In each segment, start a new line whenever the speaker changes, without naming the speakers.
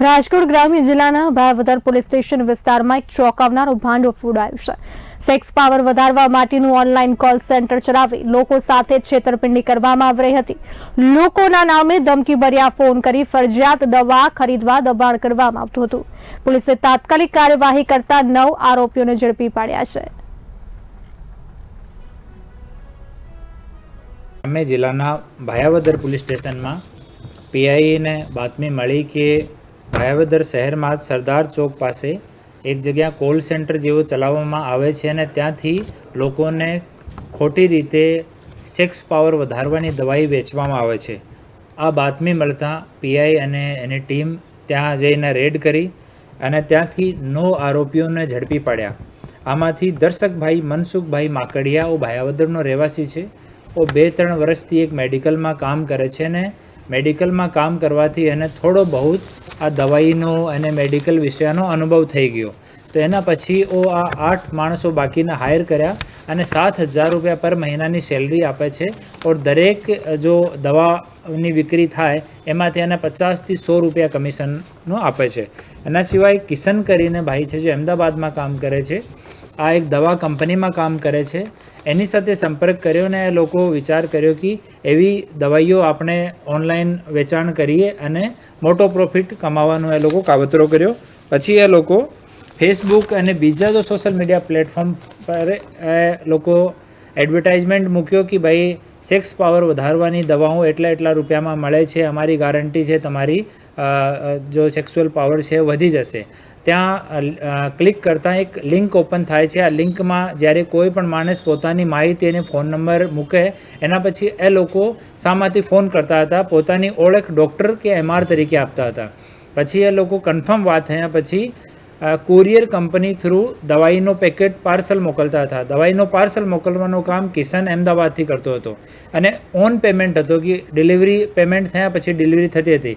રાજકોટ ગ્રામ્ય જિલ્લાના ભાવદર police station વિસ્તારમાં એક ચોંકાવનારો ભાંડો ફોડાયો છે. સેક્સ પાવર વધારવા માટેનું ઓનલાઈન કોલ સેન્ટર ચલાવી લોકો સાથે છેતરપિંડી કરવામાં આવી રહી હતી. લોકોના નામે ધમકીભર્યા ફોન કરી ફરજિયાત દવા ખરીદવા દબાણ કરવામાં આવતું હતું. પોલીસે તાત્કાલિક કાર્યવાહી કરતા નવ આરોપીઓને ઝડપી પાડ્યા છે.
અમે જિલ્લાના ભાયાવદર પોલીસ સ્ટેશનમાં પીઆઈને બાતમી મળી કે ભાયાવદર શહેરમાં જ સરદાર ચોક પાસે એક જગ્યા કોલ સેન્ટર જેવો ચલાવવામાં આવે છે અને ત્યાંથી લોકોને ખોટી રીતે સેક્સ પાવર વધારવાની દવાઈ વેચવામાં આવે છે. આ બાતમી મળતા પીઆઈ અને એની ટીમ ત્યાં જઈને રેડ કરી અને ત્યાંથી નવ આરોપીઓને ઝડપી પાડ્યા. આમાંથી દર્શકભાઈ મનસુખભાઈ માકડિયા, ઓ ભાયાવદરનો રહેવાસી છે. ઓ બે ત્રણ વર્ષથી એક મેડિકલમાં કામ કરે છે ને મેડિકલમાં કામ કરવાથી એને થોડો બહુ આ દવાઈનો અને મેડિકલ વિષયનો અનુભવ થઈ ગયો. તો એના પછી ઓ આ આઠ માણસો બાકીના હાયર કર્યા અને સાત હજાર રૂપિયા પર મહિનાની સેલરી આપે છે ઓર દરેક જો દવાની વિક્રી થાય, એમાંથી એને પચાસથી સો રૂપિયા કમિશનનો આપે છે. એના સિવાય કિશન કરીને ભાઈ છે જે અમદાવાદમાં કામ કરે છે. આ એક દવા કંપનીમાં કામ કરે છે. એની સાથે સંપર્ક કર્યો ને લોકો વિચાર કર્યો કે એવી દવાઈઓ આપણે ઓનલાઈન વેચાણ કરીએ અને મોટો પ્રોફિટ કમાવાનો એ લોકો કાવતરો કર્યો. પછી એ લોકો ફેસબુક અને બીજા જો સોશિયલ મીડિયા પ્લેટફોર્મ પર લોકો એડવર્ટાઇઝમેન્ટ મૂક્યો કે ભાઈ સેક્સ પાવર વધારવાની દવાઓ એટલા એટલા રૂપિયામાં મળે છે. અમારી ગારંટી છે તમારી જો સેક્સ્યુઅલ પાવર છે વધી જશે. ત્યાં ક્લિક કરતાં એક લિંક ઓપન થાય છે. આ લિંકમાં જ્યારે કોઈ પણ માણસ પોતાની માહિતી અને ફોન નંબર મૂકે, એના પછી એ લોકો શામાંથી ફોન કરતા હતા, પોતાની ઓળખ ડૉક્ટર કે એમઆર તરીકે આપતા હતા. પછી એ લોકો કન્ફર્મ વાત થયા પછી કુરિયર કંપની થ્રુ દવાઈનો પેકેટ પાર્સલ મોકલતા હતા. દવાઈનો પાર્સલ મોકલવાનું કામ કિશન અમદાવાદથી કરતો હતો. અને ઓન પેમેન્ટ હતો કે ડિલિવરી પેમેન્ટ થયા પછી ડિલિવરી થતી હતી.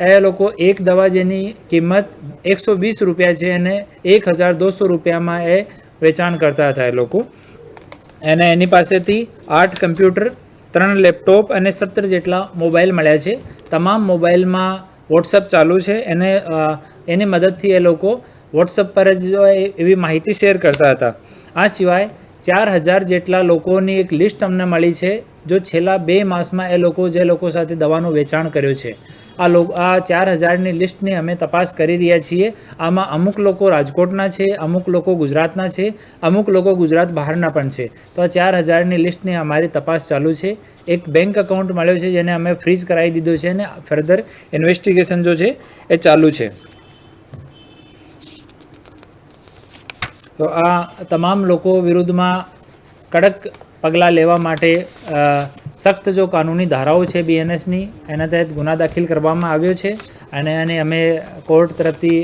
એ લોકો એક દવા જેની કિંમત એકસો વીસ રૂપિયા છે અને એક હજાર દોસો રૂપિયામાં એ વેચાણ કરતા હતા એ લોકો. અને એની પાસેથી આઠ કમ્પ્યુટર, ત્રણ લેપટોપ અને સત્તર જેટલા મોબાઈલ મળ્યા છે. તમામ મોબાઈલમાં વોટ્સઅપ ચાલુ છે. એને એની મદદથી એ લોકો વોટ્સઅપ પર જ એવી માહિતી શેર કરતા હતા. આ સિવાય ચાર હજાર જેટલા લોકોની એક લિસ્ટ અમને મળી છે. જો છેલ્લા બે માસમાં એ લોકો જે લોકો સાથે દવાનું વેચાણ કર્યું છે, આ લોકો, આ ચાર હજારની લિસ્ટની અમે તપાસ કરી રહ્યા છીએ. આમાં અમુક લોકો રાજકોટના છે, અમુક લોકો ગુજરાતના છે, અમુક લોકો ગુજરાત બહારના પણ છે. તો આ ચાર હજારની લિસ્ટની અમારી તપાસ ચાલુ છે. એક બેંક એકાઉન્ટ મળ્યો છે, જેને અમે ફ્રીજ કરાવી દીધું છે અને ફર્ધર ઇન્વેસ્ટિગેશન જો છે, એ ચાલુ છે. તો આ તમામ લોકો વિરુદ્ધમાં કડક પગલાં લેવા માટે સખ્ત જો કાનૂની ધારાઓ છે બીએનએસની એના તહેત ગુના દાખલ કરવામાં આવ્યો છે અને અને અમે કોર્ટ તરફથી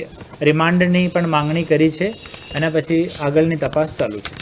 રિમાન્ડની પણ માંગણી કરી છે. અને પછી આગળની તપાસ ચાલુ છે.